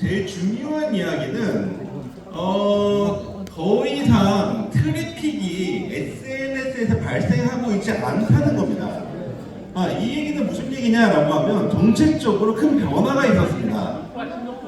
제일 중요한 이야기는 어, 더 이상 트래픽이 SNS에서 발생하고 있지 않다는 겁니다. 아, 이 얘기는 무슨 얘기냐라고 하면 정책적으로 큰 변화가 있었습니다.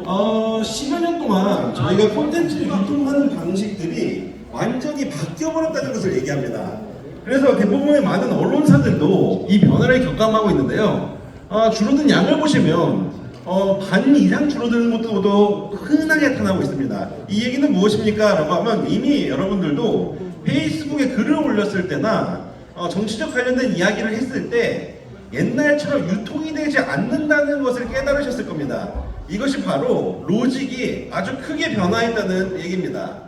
어, 10여 년 동안 저희가 콘텐츠를 유통하는 방식들이 완전히 바뀌어버렸다는 것을 얘기합니다. 그래서 대부분의 많은 언론사들도 이 변화를 경감하고 있는데요. 어, 줄어든 양을 보시면 어, 반 이상 줄어드는 것도 흔하게 나타나고 있습니다. 이 얘기는 무엇입니까? 라고 하면 이미 여러분들도 페이스북에 글을 올렸을 때나 어, 정치적 관련된 이야기를 했을 때 옛날처럼 유통이 되지 않는다는 것을 깨달으셨을 겁니다. 이것이 바로 로직이 아주 크게 변화했다는 얘기입니다.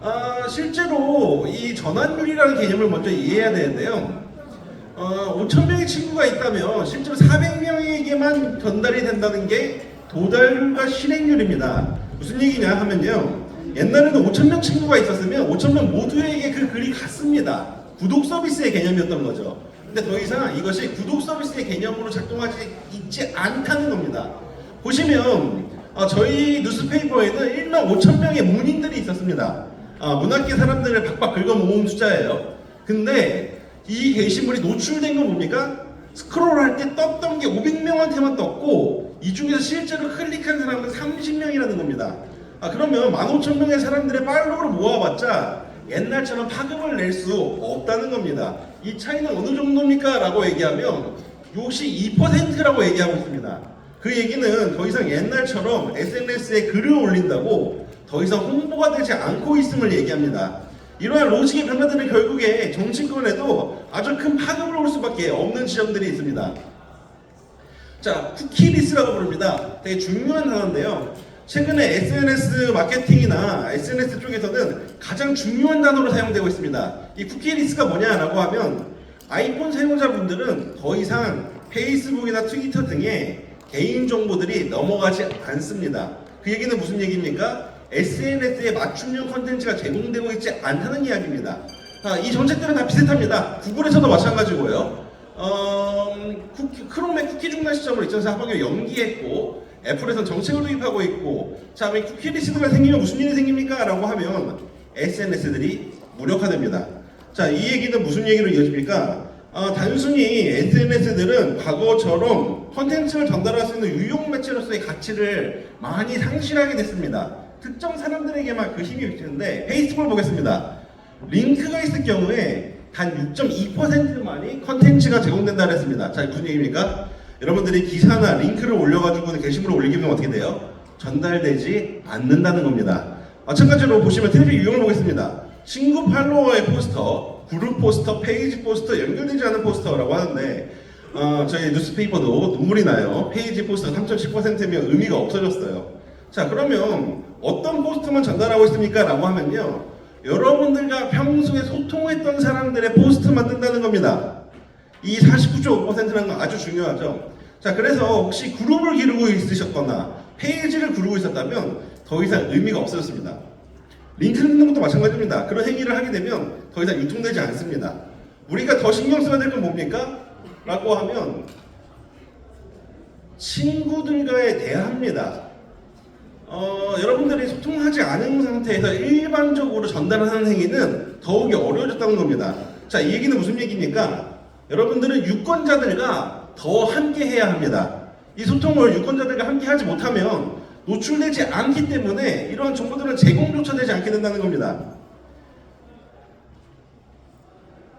아, 실제로 이 전환율이라는 개념을 먼저 이해해야 되는데요. 어, 5천 명의 친구가 있다면 실제로 400명에게만 전달이 된다는 게 도달과 실행률입니다. 무슨 얘기냐 하면요. 옛날에는 5천 명 친구가 있었으면 5천 명 모두에게 그 글이 갔습니다. 구독 서비스의 개념이었던 거죠. 근데 더 이상 이것이 구독 서비스의 개념으로 작동하지 있지 않다는 겁니다. 보시면 어, 저희 뉴스페이퍼에는 1만 5천 명의 문인들이 있었습니다. 아, 문학계 사람들을 박박 긁어 모은 숫자예요. 근데 이 게시물이 노출된 건 뭡니까? 스크롤할 때 떴던 게 500명한테만 떴고 이 중에서 실제로 클릭한 사람은 30명이라는 겁니다. 아 그러면 15,000명의 사람들의 팔로우를 모아봤자 옛날처럼 파급을 낼 수 없다는 겁니다. 이 차이는 어느 정도입니까? 라고 얘기하면 요시 2%라고 얘기하고 있습니다. 그 얘기는 더 이상 옛날처럼 SNS에 글을 올린다고 더 이상 홍보가 되지 않고 있음을 얘기합니다. 이러한 로직의 변화들은 결국에 정치권에도 아주 큰 파급을 올 수밖에 없는 지점들이 있습니다. 자, 쿠키리스라고 부릅니다. 되게 중요한 단어인데요. 최근에 SNS 마케팅이나 SNS 쪽에서는 가장 중요한 단어로 사용되고 있습니다. 이 쿠키리스가 뭐냐라고 하면 아이폰 사용자분들은 더 이상 페이스북이나 트위터 등의 개인 정보들이 넘어가지 않습니다. 그 얘기는 무슨 얘기입니까? SNS에 맞춤형 컨텐츠가 제공되고 있지 않다는 이야기입니다. 아, 이 정책들은 다 비슷합니다. 구글에서도 마찬가지고요. 어, 크롬의 쿠키 중단 시점으로 2004 하반기에 연기했고 애플에서는 정책을 도입하고 있고 자, 이 쿠키 리스트가 생기면 무슨 일이 생깁니까? 라고 하면 SNS들이 무력화됩니다. 자, 이 얘기는 무슨 얘기로 이어집니까? 아, 단순히 SNS들은 과거처럼 컨텐츠를 전달할 수 있는 유용 매체로서의 가치를 많이 상실하게 됐습니다. 특정 사람들에게만 그 힘이 있는데 페이스북을 보겠습니다. 링크가 있을 경우에 단 6.2%만이 컨텐츠가 제공된다 그랬습니다. 자, 무슨 얘기입니까? 여러분들이 기사나 링크를 올려가지고 게시물을 올리게 되면 어떻게 돼요? 전달되지 않는다는 겁니다. 마찬가지로 보시면 텔레비 유형을 보겠습니다. 친구 팔로워의 포스터, 그룹 포스터, 페이지 포스터, 연결되지 않은 포스터라고 하는데 어, 저희 뉴스페이퍼도 눈물이 나요. 페이지 포스터 3.10%면 의미가 없어졌어요. 자 그러면 어떤 포스트만 전달하고 있습니까? 라고 하면요. 여러분들과 평소에 소통했던 사람들의 포스트만 뜬다는 겁니다. 이 49.5%라는 건 아주 중요하죠. 자, 그래서 혹시 그룹을 기르고 있으셨거나 페이지를 기르고 있었다면 더 이상 의미가 없어졌습니다. 링크를 넣는 것도 마찬가지입니다. 그런 행위를 하게 되면 더 이상 유통되지 않습니다. 우리가 더 신경 써야 될 건 뭡니까? 라고 하면 친구들과의 대화입니다. 어, 여러분들이 소통하지 않은 상태에서 일반적으로 전달하는 행위는 더욱이 어려워졌다는 겁니다. 자, 이 얘기는 무슨 얘기입니까? 여러분들은 유권자들과 더 함께 해야 합니다. 이 소통을 유권자들과 함께 하지 못하면 노출되지 않기 때문에 이러한 정보들은 제공조차 되지 않게 된다는 겁니다.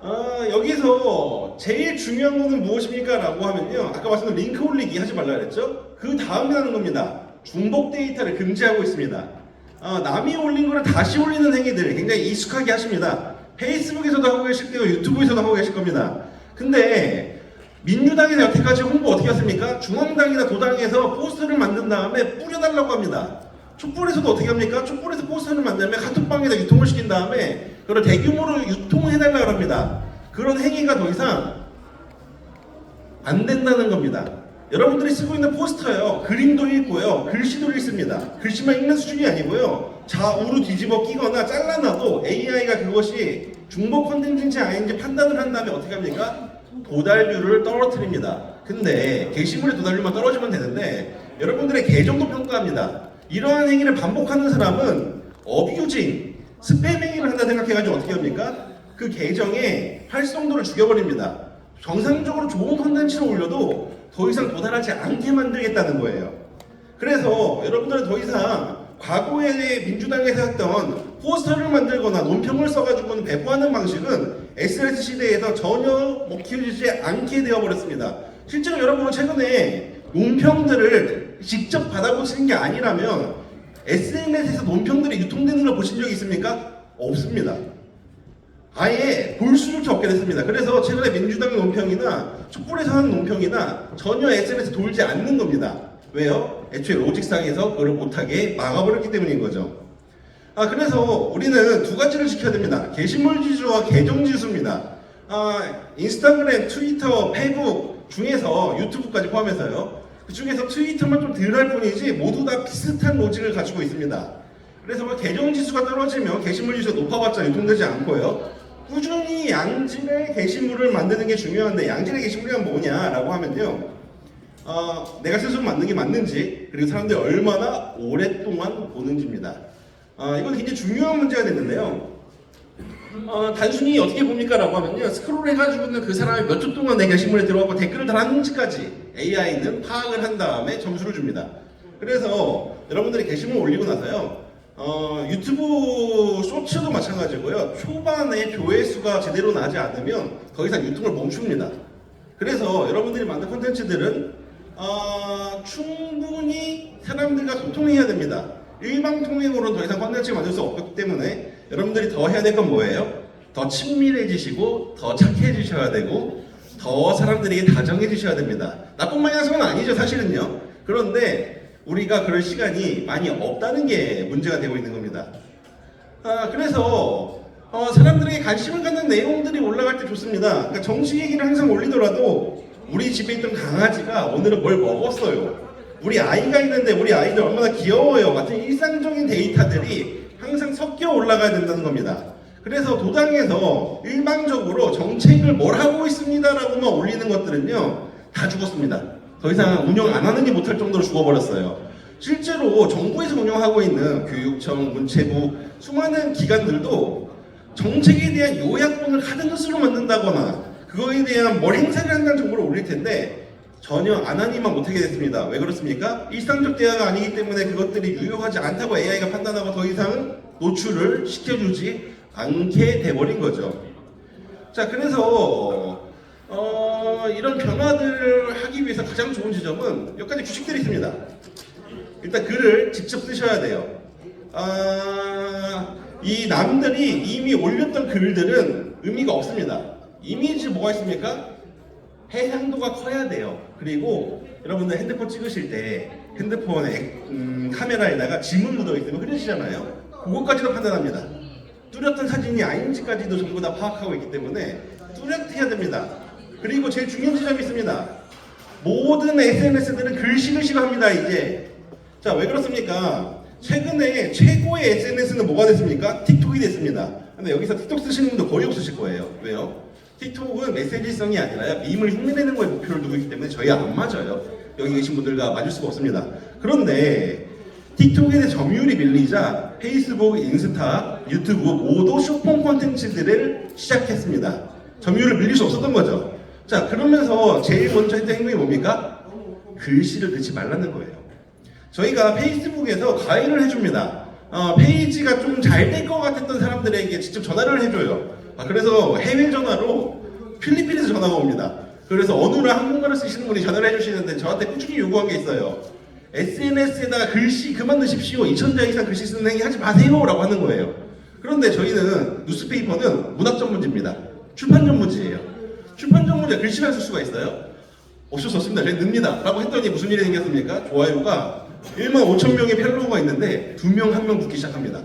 아, 여기서 제일 중요한 거는 무엇입니까? 라고 하면요. 아까 말씀드린 링크 올리기 하지 말라 그랬죠? 그 다음에 하는 겁니다. 중복 데이터를 금지하고 있습니다. 아, 남이 올린 거를 다시 올리는 행위들 굉장히 익숙하게 하십니다. 페이스북에서도 하고 계실 거고 유튜브에서도 하고 계실 겁니다. 근데 민주당에서 여태까지 홍보 어떻게 했습니까? 중앙당이나 도당에서 포스터를 만든 다음에 뿌려달라고 합니다. 촛불에서도 어떻게 합니까? 촛불에서 포스터를 만들면 카톡방에다 유통을 시킨 다음에 그걸 대규모로 유통해달라고 합니다. 그런 행위가 더 이상 안 된다는 겁니다. 여러분들이 쓰고 있는 포스터요. 그림도 읽고요. 글씨도 읽습니다. 글씨만 읽는 수준이 아니고요. 좌우로 뒤집어 끼거나 잘라놔도 AI가 그것이 중복 컨텐츠인지 아닌지 판단을 한 다음에 어떻게 합니까? 도달률을 떨어뜨립니다. 근데 게시물의 도달률만 떨어지면 되는데 여러분들의 계정도 평가합니다. 이러한 행위를 반복하는 사람은 어뷰징, 스팸 행위를 한다 생각해가지고 어떻게 합니까? 그 계정의 활성도를 죽여버립니다. 정상적으로 좋은 컨텐츠를 올려도 더 이상 도달하지 않게 만들겠다는 거예요. 그래서 여러분들은 더 이상 과거에 민주당에서 했던 포스터를 만들거나 논평을 써가지고는 배포하는 방식은 SNS 시대에서 전혀 먹히지 않게 되어버렸습니다. 실제로 여러분은 최근에 논평들을 직접 받아보시는 게 아니라면 SNS에서 논평들이 유통되는 걸 보신 적이 있습니까? 없습니다. 아예 볼 수밖에 없게 됐습니다. 그래서 최근에 민주당 논평이나 촛불에서 하는 논평이나 전혀 SNS 돌지 않는 겁니다. 왜요? 애초에 로직상에서 그걸 못하게 막아버렸기 때문인 거죠. 아 그래서 우리는 두 가지를 지켜야 됩니다. 게시물 지수와 계정 지수입니다. 아 인스타그램, 트위터, 페이북 중에서 유튜브까지 포함해서요. 그 중에서 트위터만 좀 덜 할 뿐이지 모두 다 비슷한 로직을 가지고 있습니다. 그래서 뭐 계정 지수가 떨어지면 게시물 지수가 높아봤자 유통되지 않고요. 꾸준히 양질의 게시물을 만드는 게 중요한데 양질의 게시물이 뭐냐라고 하면요. 어, 내가 스스로 만든 게 맞는지 그리고 사람들이 얼마나 오랫동안 보는지입니다. 어, 이건 굉장히 중요한 문제가 됐는데요. 어, 단순히 어떻게 봅니까 라고 하면요 스크롤 해가지고는 그 사람이 몇초 동안 내 게시물에 들어가고 댓글을 달았는지까지 AI는 파악을 한 다음에 점수를 줍니다. 그래서 여러분들이 게시물 올리고 나서요 어, 유튜브 쇼츠도 마찬가지고요 초반에 조회수가 제대로 나지 않으면 더 이상 유통을 멈춥니다. 그래서 여러분들이 만든 콘텐츠들은 어, 충분히 사람들과 소통해야 됩니다. 일방통행으로는 더 이상 콘텐츠 만들 수 없기 때문에 여러분들이 더 해야 될 건 뭐예요? 더 친밀해지시고 더 착해지셔야 되고 더 사람들에게 다정해지셔야 됩니다. 나쁜 방향성은 아니죠 사실은요. 그런데 우리가 그럴 시간이 많이 없다는 게 문제가 되고 있는 겁니다. 아, 그래서 어, 사람들에게 관심을 갖는 내용들이 올라갈 때 좋습니다. 그러니까 정치 얘기를 항상 올리더라도 우리 집에 있던 강아지가 오늘은 뭘 먹었어요. 우리 아이가 있는데 우리 아이들 얼마나 귀여워요. 같은 일상적인 데이터들이 항상 섞여 올라가야 된다는 겁니다. 그래서 도당에서 일방적으로 정책을 뭘 하고 있습니다라고만 올리는 것들은요 다 죽었습니다. 더 이상 운영 안 하는 게 못할 정도로 죽어버렸어요. 실제로 정부에서 운영하고 있는 교육청, 문체부 수많은 기관들도 정책에 대한 요약본을 카드뉴스로 만든다거나 그거에 대한 뭘 행사를 한다는 정보를 올릴 텐데 전혀 안 하니만 못하게 됐습니다. 왜 그렇습니까? 일상적 대화가 아니기 때문에 그것들이 유효하지 않다고 AI가 판단하고 더 이상 노출을 시켜주지 않게 돼버린 거죠. 자, 그래서 어, 이런 변화들을 하기 위해서 가장 좋은 지점은 몇 가지 규칙들이 있습니다. 일단 글을 직접 쓰셔야 돼요. 아, 이 남들이 이미 올렸던 글들은 의미가 없습니다. 이미지 뭐가 있습니까? 해상도가 커야 돼요. 그리고 여러분들 핸드폰 찍으실 때 핸드폰에 음, 카메라에다가 지문 묻어 있으면 흐르시잖아요. 그것까지도 판단합니다. 뚜렷한 사진이 아닌지까지도 전부 다 파악하고 있기 때문에 뚜렷해야 됩니다. 그리고 제일 중요한 지점이 있습니다. 모든 SNS들은 글씨를 싫어합니다. 이제 자 왜 그렇습니까? 최근에 최고의 SNS는 뭐가 됐습니까? 틱톡이 됐습니다. 근데 여기서 틱톡 쓰시는 분도 거의 없으실 거예요. 왜요? 틱톡은 메시지성이 아니라 밈을 흉내내는 거에 목표를 두고 있기 때문에 저희 안 맞아요. 여기 계신 분들과 맞을 수가 없습니다. 그런데 대해 점유율이 밀리자 페이스북, 인스타, 유튜브 모두 쇼폼 콘텐츠들을 시작했습니다. 점유율을 밀릴 수 없었던 거죠. 자 그러면서 제일 먼저 했던 행동이 뭡니까? 글씨를 넣지 말라는 거예요. 저희가 페이스북에서 가입을 해줍니다. 어, 페이지가 좀 잘 될 것 같았던 사람들에게 직접 전화를 해줘요. 아, 그래서 해외 전화로 필리핀에서 전화가 옵니다. 그래서 어느나 한국말을 쓰시는 분이 전화를 해주시는데 저한테 꾸준히 요구한 게 있어요. SNS에다가 글씨 그만 넣으십시오. 2천자 이상 글씨 쓰는 행위 하지 마세요 라고 하는 거예요. 그런데 저희는 뉴스페이퍼는 문학 전문지입니다. 출판 전문지예요. 출판 전문지가 글씨만 쓸 수가 있어요? 없을 수 없습니다. 저희 늡니다. 라고 했더니 무슨 일이 생겼습니까? 좋아요가 1만 5천 명의 펠로우가 있는데 2명, 1명 붙기 시작합니다.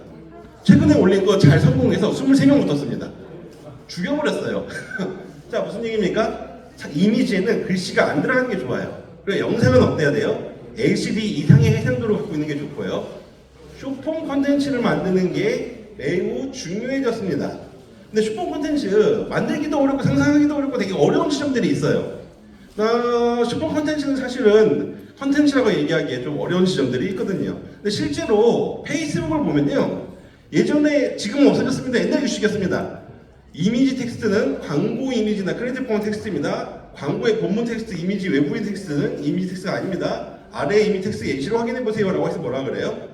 최근에 올린 거 잘 성공해서 23명 붙었습니다. 죽여버렸어요. 자, 무슨 얘기입니까? 자, 이미지에는 글씨가 안 들어가는 게 좋아요. 그리고 영상은 어때야 돼요? LCD 이상의 해상도를 갖고 있는 게 좋고요. 쇼폼 컨텐츠를 만드는 게 매우 중요해졌습니다. 근데 쇼폼 컨텐츠 만들기도 어렵고 상상하기도 어렵고 되게 어려운 지점들이 있어요. 어, 쇼폼 컨텐츠는 사실은 컨텐츠라고 얘기하기에 좀 어려운 지점들이 있거든요. 근데 실제로 페이스북을 보면요. 예전에 지금은 없어졌습니다. 옛날 규칙이었습니다. 이미지 텍스트는 광고 이미지나 크리에이티브 폰 텍스트입니다. 광고의 본문 텍스트, 이미지 외부인 텍스트는 이미지 텍스트가 아닙니다. 아래 이미지 텍스트 예시로 확인해 보세요라고 해서 뭐라 그래요?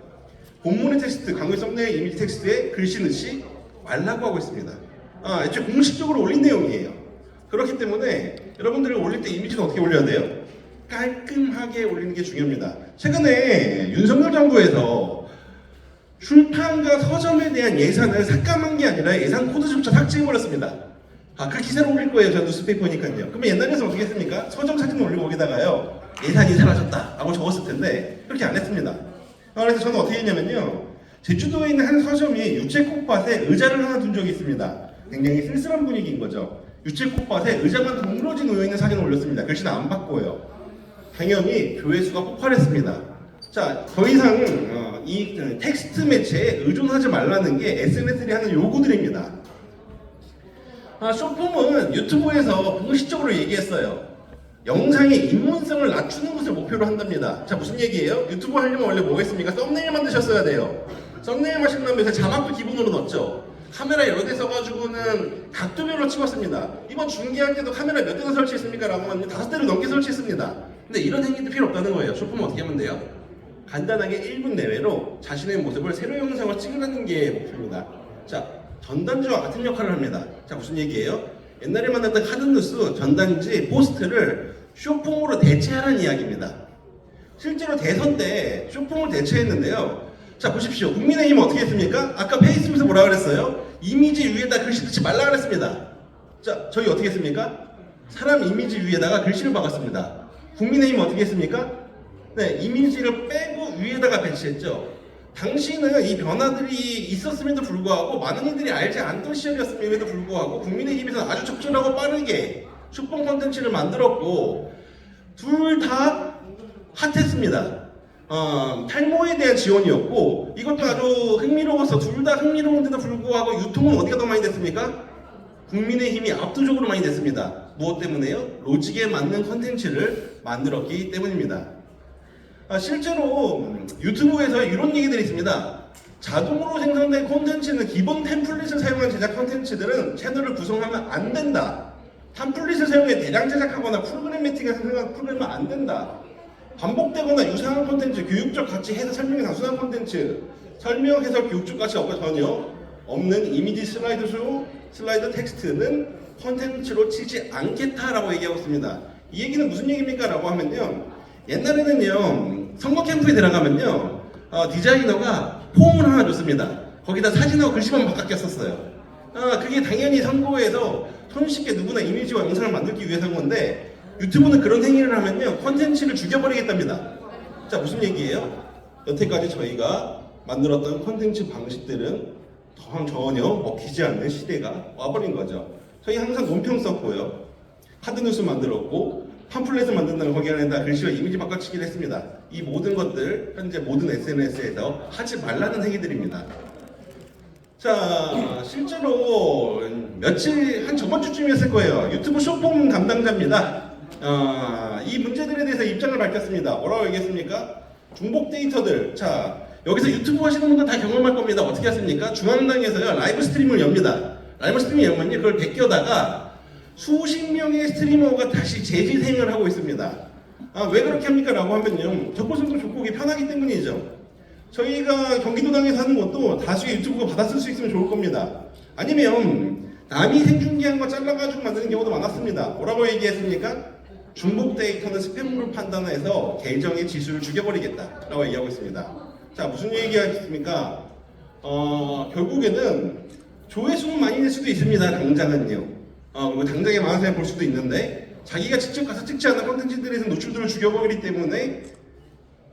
본문의 텍스트, 광고의 썸네일 이미지 텍스트에 글씨 넣지 말라고 하고 있습니다. 아, 애초에 공식적으로 올린 내용이에요. 그렇기 때문에 여러분들이 올릴 때 이미지는 어떻게 올려야 돼요? 깔끔하게 올리는 게 중요합니다. 최근에 윤석열 정부에서 출판과 서점에 대한 예산을 삭감한 게 아니라 예산 코드조차 삭제해버렸습니다. 아, 그 기사를 올릴 거예요. 저 뉴스페이퍼니까요. 그러면 옛날에는 어떻게 했습니까? 서점 사진 올리고 거기다가요. 예산이 사라졌다. 라고 적었을 텐데, 그렇게 안 했습니다. 아, 그래서 저는 어떻게 했냐면요. 제주도에 있는 한 서점이 유채꽃밭에 의자를 하나 둔 적이 있습니다. 굉장히 쓸쓸한 분위기인 거죠. 유채꽃밭에 의자만 동그러진 놓여 있는 사진을 올렸습니다. 글씨는 안 바꿔요. 당연히 조회수가 폭발했습니다. 자, 더 이상 어, 이 텍스트 매체에 의존하지 말라는 게 SNS들이 하는 요구들입니다. 아, 쇼폼은 유튜브에서 공식적으로 얘기했어요. 영상의 입문성을 낮추는 것을 목표로 한답니다. 자, 무슨 얘기예요? 유튜브 하려면 원래 뭐겠습니까? 썸네일 만드셨어야 돼요. 썸네일 만드시려면 자막도 기본으로 넣었죠. 카메라 여러 대 써가지고는 각도별로 찍었습니다. 이번 중계할 때도 카메라 몇 대나 설치했습니까? 라고 하면 다섯 대를 넘게 설치했습니다. 근데 이런 행위도 필요 없다는 거예요. 쇼폼은 어떻게 하면 돼요? 간단하게 1분 내외로 자신의 모습을 세로 영상을 찍으라는 게 목표입니다. 자, 전단지와 같은 역할을 합니다. 자, 무슨 얘기예요? 옛날에 만났던 카드뉴스 전단지 포스트를 쇼폼으로 대체하라는 이야기입니다. 실제로 대선 때 쇼폼을 대체했는데요. 자, 보십시오. 국민의힘은 어떻게 했습니까? 아까 페이스북에서 뭐라 그랬어요? 이미지 위에다 글씨 넣지 말라 그랬습니다. 자, 저희 어떻게 했습니까? 사람 이미지 위에다가 글씨를 박았습니다. 국민의힘은 어떻게 했습니까? 네, 이미지를 빼고 위에다가 배치했죠. 당시는 이 변화들이 있었음에도 불구하고 많은 이들이 알지 않던 시절이었음에도 불구하고 국민의힘에서 아주 적절하고 빠르게 슈퍼 콘텐츠를 만들었고 둘 다 핫했습니다. 어, 탈모에 대한 지원이었고 이것도 아주 흥미로워서 둘다 흥미로운데도 불구하고 유통은 어디가 더 많이 됐습니까? 국민의힘이 압도적으로 많이 됐습니다. 무엇 때문에요? 로직에 맞는 컨텐츠를 만들었기 때문입니다. 아, 실제로 음, 유튜브에서 이런 얘기들이 있습니다. 자동으로 생성된 콘텐츠는 기본 템플릿을 사용한 제작 콘텐츠들은 채널을 구성하면 안 된다. 템플릿을 사용해 대량 제작하거나 프로그래매틱을 생성한 프로그램은 안 된다. 반복되거나 유사한 콘텐츠, 교육적 가치 해석 설명이 단순한 콘텐츠, 설명 해석 교육적 가치 없고 전혀 없는 이미지 슬라이드 쇼, 슬라이드 텍스트는 콘텐츠로 치지 않겠다라고 얘기하고 있습니다. 이 얘기는 무슨 얘기입니까? 라고 하면요. 옛날에는요, 선거 캠프에 들어가면요, 어, 디자이너가 폼을 하나 줬습니다. 거기다 사진하고 글씨만 바꿨었어요. 아, 그게 당연히 선거에서 손쉽게 누구나 이미지와 영상을 만들기 위해서인 건데, 유튜브는 그런 행위를 하면요, 컨텐츠를 죽여버리겠답니다. 자, 무슨 얘기예요? 여태까지 저희가 만들었던 컨텐츠 방식들은 더 전혀 먹히지 않는 시대가 와버린 거죠. 저희 항상 논평 썼고요. 카드뉴스 만들었고 팜플렛을 만든다는 거기 안에다 글씨와 이미지 바꿔치기를 했습니다. 이 모든 것들 현재 모든 SNS에서 하지 말라는 행위들입니다. 자 실제로 며칠 한 저번 주쯤이었을 거예요. 유튜브 쇼폼 담당자입니다. 어, 이 문제들에 대해서 입장을 밝혔습니다. 뭐라고 얘기했습니까? 중복 데이터들. 자 여기서 유튜브 하시는 분들 다 경험할 겁니다. 어떻게 하십니까? 중앙당에서요 라이브 스트리밍을 엽니다. 라이브 스트리밍 열면요 그걸 베껴다가 수십 명의 스트리머가 다시 재진행을 하고 있습니다. 아, 왜 그렇게 합니까? 라고 하면요. 접근성도 좋고 이게 편하기 때문이죠. 저희가 경기도당에서 하는 것도 다수의 유튜브가 받아 쓸 수 있으면 좋을 겁니다. 아니면 남이 생중계한 거 잘라가지고 만드는 경우도 많았습니다. 뭐라고 얘기했습니까? 중복 데이터는 스팸으로 판단해서 계정의 지수를 죽여버리겠다라고 얘기하고 있습니다. 자, 무슨 얘기하겠습니까? 어, 결국에는 조회수는 많이 낼 수도 있습니다. 당장은요. 어, 뭐 당장에 많은 사람이 볼 수도 있는데 자기가 직접 가서 찍지 않은 컨텐츠들에서 노출들을 죽여버리기 때문에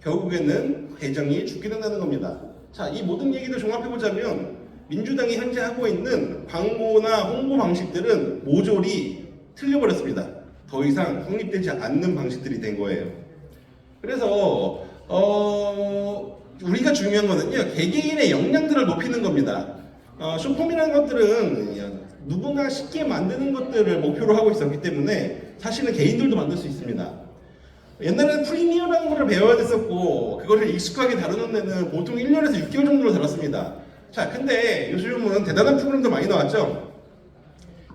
결국에는 계정이 죽게 된다는 겁니다. 자, 이 모든 얘기를 종합해보자면 민주당이 현재 하고 있는 광고나 홍보 방식들은 모조리 틀려버렸습니다. 더 이상 성립되지 않는 방식들이 된 거예요. 그래서 어, 우리가 중요한 거는요 개개인의 역량들을 높이는 겁니다. 어, 쇼폼이라는 것들은 누구나 쉽게 만드는 것들을 목표로 하고 있었기 때문에 사실은 개인들도 만들 수 있습니다. 옛날에는 프리미어라는 거를 배워야 됐었고 그거를 익숙하게 다루는 데는 보통 1년에서 6개월 정도로 다뤘습니다. 자, 근데 요즘은 대단한 프로그램도 많이 나왔죠.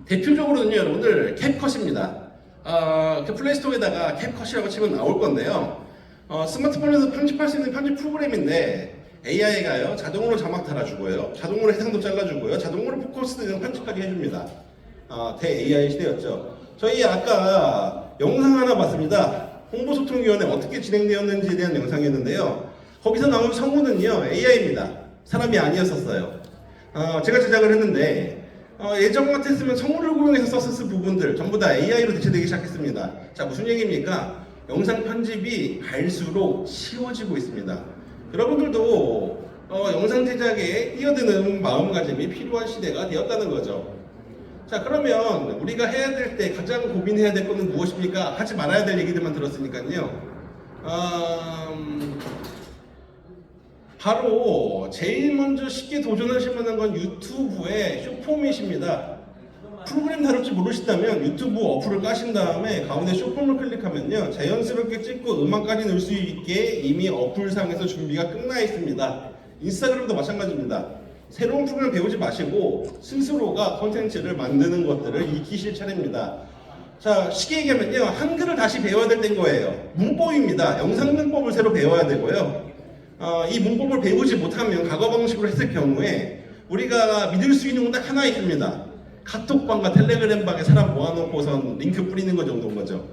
대표적으로는요, 여러분들 캡컷입니다. 어, 그 플레이스토어에다가 캡컷이라고 치면 나올 건데요. 어, 스마트폰에서 편집할 수 있는 편집 프로그램인데 AI가요 자동으로 자막 달아주고요, 자동으로 해상도 잘라주고요, 자동으로 포커스 등 편집까지 해줍니다. 아, 대 AI 시대였죠. 저희 아까 영상 하나 봤습니다. 홍보소통위원회 어떻게 진행되었는지에 대한 영상이었는데요. 거기서 나온 성우는요 AI입니다. 사람이 아니었었어요. 어, 제가 제작을 했는데 어, 예전 같았으면 성우를 고용해서 썼을 부분들 전부 다 AI로 대체되기 시작했습니다. 자 무슨 얘기입니까? 영상 편집이 갈수록 쉬워지고 있습니다. 여러분들도 어, 영상 제작에 뛰어드는 마음가짐이 필요한 시대가 되었다는 거죠. 자 그러면 우리가 해야 될 때 가장 고민해야 될 것은 무엇입니까? 하지 말아야 될 얘기들만 들었으니까요. 음, 바로 제일 먼저 쉽게 도전하실 만한 건 유튜브의 쇼포맷입니다. 프로그램 다룰 줄 모르시다면 유튜브 어플을 까신 다음에 가운데 쇼폼을 클릭하면요 자연스럽게 찍고 음악까지 넣을 수 있게 이미 어플상에서 준비가 끝나 있습니다. 인스타그램도 마찬가지입니다. 새로운 프로그램 배우지 마시고 스스로가 콘텐츠를 만드는 것들을 익히실 차례입니다. 자 쉽게 얘기하면요 한글을 다시 배워야 될 때인 거예요. 문법입니다. 영상 문법을 새로 배워야 되고요. 어, 이 문법을 배우지 못하면 과거 방식으로 했을 경우에 우리가 믿을 수 있는 건 딱 하나 있습니다. 카톡방과 텔레그램방에 사람 모아놓고선 링크 뿌리는 것 정도인 거죠.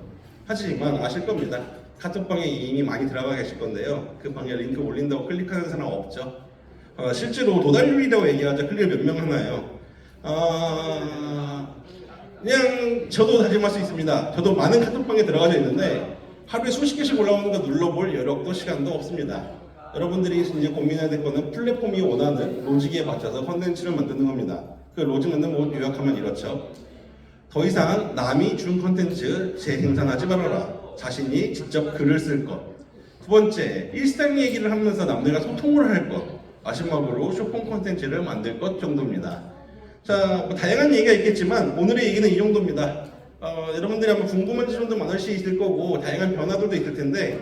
하지만 아실 겁니다. 카톡방에 이미 많이 들어가 계실 건데요. 그 방에 링크 올린다고 클릭하는 사람 없죠. 어, 실제로 도달률이라고 얘기하죠. 클릭 몇명 하나요. 어, 그냥 저도 다짐할 수 있습니다. 저도 많은 카톡방에 들어가져 있는데 하루에 수십 개씩 올라오는 거 눌러볼 여력도 시간도 없습니다. 여러분들이 이제 고민해야 될 거는 플랫폼이 원하는 로직에 맞춰서 컨텐츠를 만드는 겁니다. 그 로직은 뭐 요약하면 이렇죠. 더 이상 남이 준 컨텐츠 재생산하지 말아라. 자신이 직접 글을 쓸 것. 두 번째, 일상 얘기를 하면서 남들과 소통을 할 것. 마지막으로 쇼폼 컨텐츠를 만들 것 정도입니다. 자, 뭐 다양한 얘기가 있겠지만 오늘의 얘기는 이 정도입니다. 어, 여러분들이 아마 궁금한 점도 많을 수 있을 거고 다양한 변화들도 있을 텐데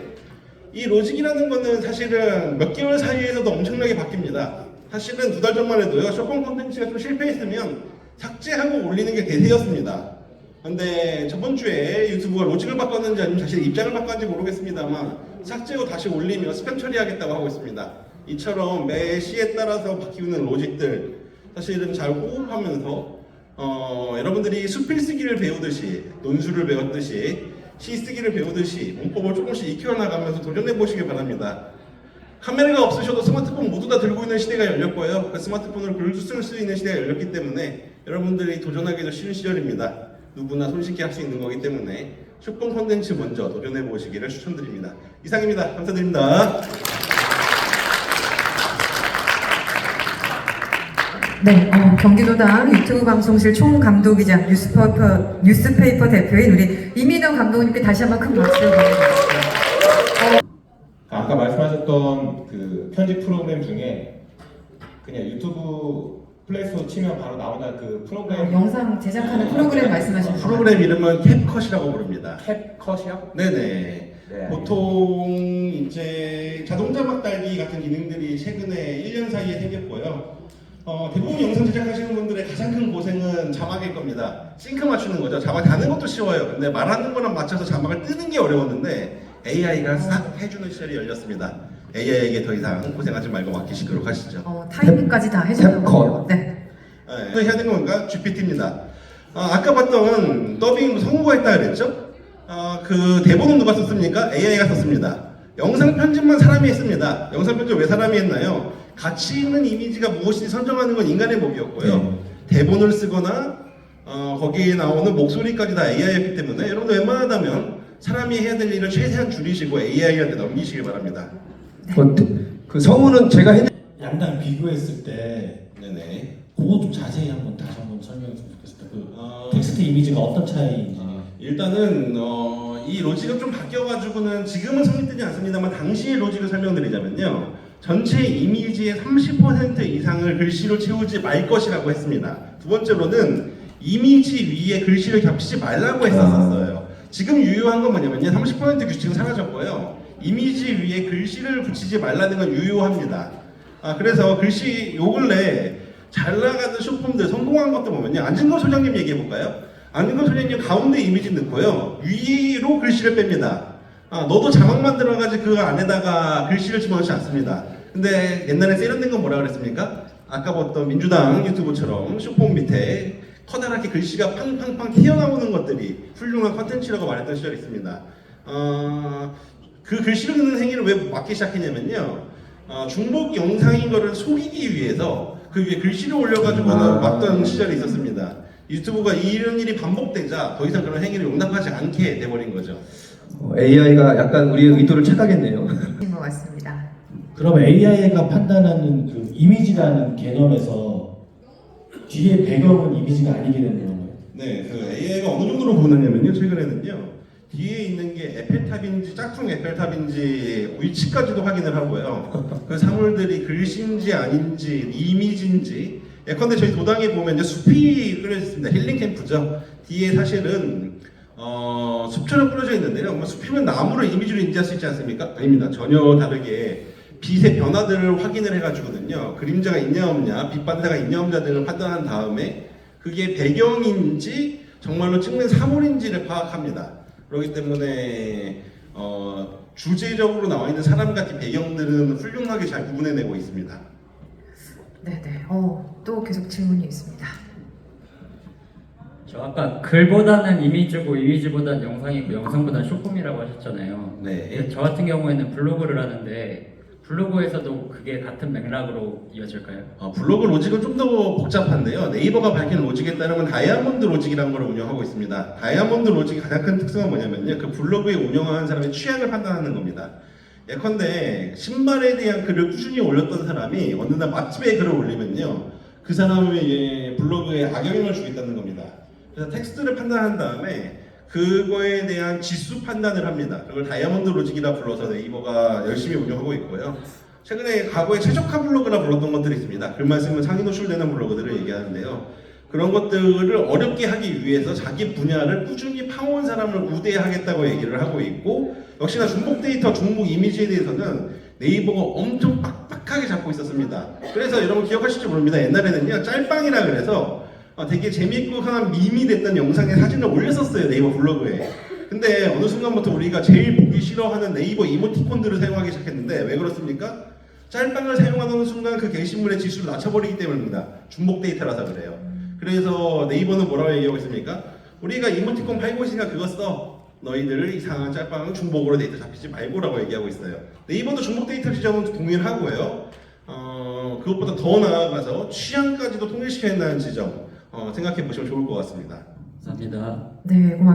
이 로직이라는 거는 사실은 몇 개월 사이에서도 엄청나게 바뀝니다. 사실은 두 달 전만 해도요, 쇼폼 콘텐츠가 좀 실패했으면 삭제하고 올리는 게 대세였습니다. 근데 저번 주에 유튜브가 로직을 바꿨는지 아니면 자신의 입장을 바꿨는지 모르겠습니다만 삭제하고 다시 올리며 스팸 처리하겠다고 하고 있습니다. 이처럼 매 시에 따라서 바뀌는 로직들 사실은 잘 호흡하면서 어, 여러분들이 수필 쓰기를 배우듯이 논술을 배웠듯이 시 쓰기를 배우듯이 문법을 조금씩 익혀나가면서 도전해 보시기 바랍니다. 카메라가 없으셔도 스마트폰 모두 다 들고 있는 시대가 열렸고요. 그 스마트폰을 글도 쓸 수 있는 시대가 열렸기 때문에 여러분들이 도전하기도 쉬운 시절입니다. 누구나 손쉽게 할 수 있는 거기 때문에 쇼폰 콘텐츠 먼저 도전해 보시기를 추천드립니다. 이상입니다. 감사드립니다. 네, 어, 경기도당 유튜브 방송실 총감독이자 뉴스페이퍼, 뉴스페이퍼 대표인 우리 이민호 감독님께 다시 한번 큰 박수 보내드립니다. 아까 말씀하셨던 그 편집 프로그램 중에 그냥 유튜브 플레이스토어 치면 바로 나오는 그 프로그램 어, 영상 제작하는 프로그램 말씀하시는 거예요? 프로그램 이름은 캡컷이라고 부릅니다. 캡컷이요? 네네. 네. 보통 이제 자동차 막 달기 같은 기능들이 최근에 1년 사이에 생겼고요. 어, 대부분 영상 제작하시는 분들의 가장 큰 고생은 자막일 겁니다. 싱크 맞추는 거죠. 자막 다는 것도 쉬워요. 근데 말하는 거랑 맞춰서 자막을 뜨는 게 어려웠는데 AI가 싹 해주는 시절이 열렸습니다. AI에게 더 이상 고생하지 말고 맡기시도록 하시죠. 어, 타이밍까지 다 해주는 거예요. 네. 네. 또 해야 되는 건가? GPT입니다. 아, 까 봤던 더빙 성우가 했다 그랬죠? 아, 그 대본은 누가 썼습니까? AI가 썼습니다. 영상 편집만 사람이 했습니다. 영상 편집 왜 사람이 했나요? 가치 있는 이미지가 무엇인지 선정하는 건 인간의 법이었고요. 대본을 쓰거나 어, 거기에 나오는 목소리까지 다 AI였기 때문에 여러분들 웬만하다면 사람이 해야 될 일을 최대한 줄이시고 AI한테 넘기시길 바랍니다. 그, 그 성우는 제가 했 양당 비교했을 때 네네. 그거 좀 자세히 한번 다시 한번 설명했으면 좋겠습니다. 그 어, 텍스트 이미지가 어떤 차이인지. 일단은 어, 이 로직은 좀 바뀌어가지고는 지금은 성립되지 않습니다만 당시의 로직을 설명드리자면요 전체 이미지의 30% 이상을 글씨로 채우지 말 것이라고 했습니다 두 번째로는 이미지 위에 글씨를 겹치지 말라고 했었어요 지금 유효한 건 뭐냐면요. 30% 규칙은 사라졌고요. 이미지 위에 글씨를 붙이지 말라는 건 유효합니다. 아, 그래서 글씨 요 근래 잘 나가는 쇼폼들 성공한 것도 보면요. 안진걸 소장님 얘기해 볼까요? 안진걸 소장님 가운데 이미지 넣고요. 위로 글씨를 뺍니다. 아, 너도 자막 만들어가지고 그 안에다가 글씨를 집어넣지 않습니다. 근데 옛날에 세련된 건 뭐라 그랬습니까? 아까 봤던 민주당 유튜브처럼 쇼폼 밑에 커다랗게 글씨가 팡팡팡 튀어나오는 것들이 훌륭한 컨텐츠라고 말했던 시절이 있습니다. 어, 그 글씨를 넣는 행위를 왜 막기 시작했냐면요. 어, 중복 영상인 거를 속이기 위해서 그 위에 글씨를 올려가지고 아. 막던 시절이 있었습니다. 유튜브가 이런 일이 반복되자 더 이상 그런 행위를 용납하지 않게 돼버린 거죠. AI가 약간 우리의 의도를 착각했네요. 인 것 같습니다. 그럼 AI가 판단하는 그 이미지라는 개념에서 뒤에 배경은 이미지가 아니게 되는 건가요? 네, 그 AI가 어느 정도로 보느냐면요. 최근에는요. 뒤에 있는 게 에펠탑인지 짝퉁 에펠탑인지 위치까지도 확인을 하고요. 그 사물들이 글씨인지 아닌지 이미지인지 예컨대 저희 도당에 보면 숲이 꾸려져 있습니다. 힐링 캠프죠. 뒤에 사실은 어, 숲처럼 꾸려져 있는데요. 뭐 숲이면 나무를 이미지로 인지할 수 있지 않습니까? 아닙니다. 전혀 다르게 빛의 변화들을 확인을 해가지고는요. 그림자가 있냐 없냐, 빛 반사가 있냐 없냐 등을 판단한 다음에 그게 배경인지 정말로 찍는 사물인지를 파악합니다. 그렇기 때문에 어, 주제적으로 나와 있는 사람 같은 배경들은 훌륭하게 잘 구분해내고 있습니다. 네네. 어, 또 계속 질문이 있습니다. 저 아까 글보다는 이미지고 이미지보다는 영상이고 영상보다는 쇼폼이라고 하셨잖아요. 네. 저 같은 경우에는 블로그를 하는데 블로그에서도 그게 같은 맥락으로 이어질까요? 어, 블로그 로직은 좀 더 복잡한데요. 네이버가 밝힌 로직에 따르면 다이아몬드 로직이라는 걸 운영하고 있습니다. 다이아몬드 로직의 가장 큰 특성은 뭐냐면요. 그 블로그에 운영하는 사람의 취향을 판단하는 겁니다. 예컨대 신발에 대한 글을 꾸준히 올렸던 사람이 어느 날 맛집에 글을 올리면요. 그 사람의 블로그에 악영향을 주겠다는 겁니다. 그래서 텍스트를 판단한 다음에 그거에 대한 지수 판단을 합니다. 그걸 다이아몬드 로직이라 불러서 네이버가 열심히 운영하고 있고요. 최근에 과거에 최적화 블로그라 불렀던 것들이 있습니다. 글만 쓰면 상위 노출되는 블로그들을 얘기하는데요. 그런 것들을 어렵게 하기 위해서 자기 분야를 꾸준히 파온 사람을 우대하겠다고 얘기를 하고 있고 역시나 중복 데이터, 중복 이미지에 대해서는 네이버가 엄청 빡빡하게 잡고 있었습니다. 그래서 여러분 기억하실지 모릅니다. 옛날에는요 짤방이라 그래서 어, 되게 재밌고 한 밈이 됐던 영상에 사진을 올렸었어요 네이버 블로그에. 근데 어느 순간부터 우리가 제일 보기 싫어하는 네이버 이모티콘들을 사용하기 시작했는데 왜 그렇습니까? 짤방을 사용하는 순간 그 게시물의 지수를 낮춰버리기 때문입니다. 중복 데이터라서 그래요. 그래서 네이버는 뭐라고 얘기하고 있습니까? 우리가 이모티콘 팔고 있으니까 그거 써. 너희들 이상한 짤방은 중복으로 데이터 잡히지 말고라고 얘기하고 있어요. 네이버도 중복 데이터 지점은 동일하고요. 어, 그것보다 더 나아가서 취향까지도 통일시켜야 한다는 지점 어, 생각해 보시면 좋을 것 같습니다. 감사합니다. 네, 고맙습니다.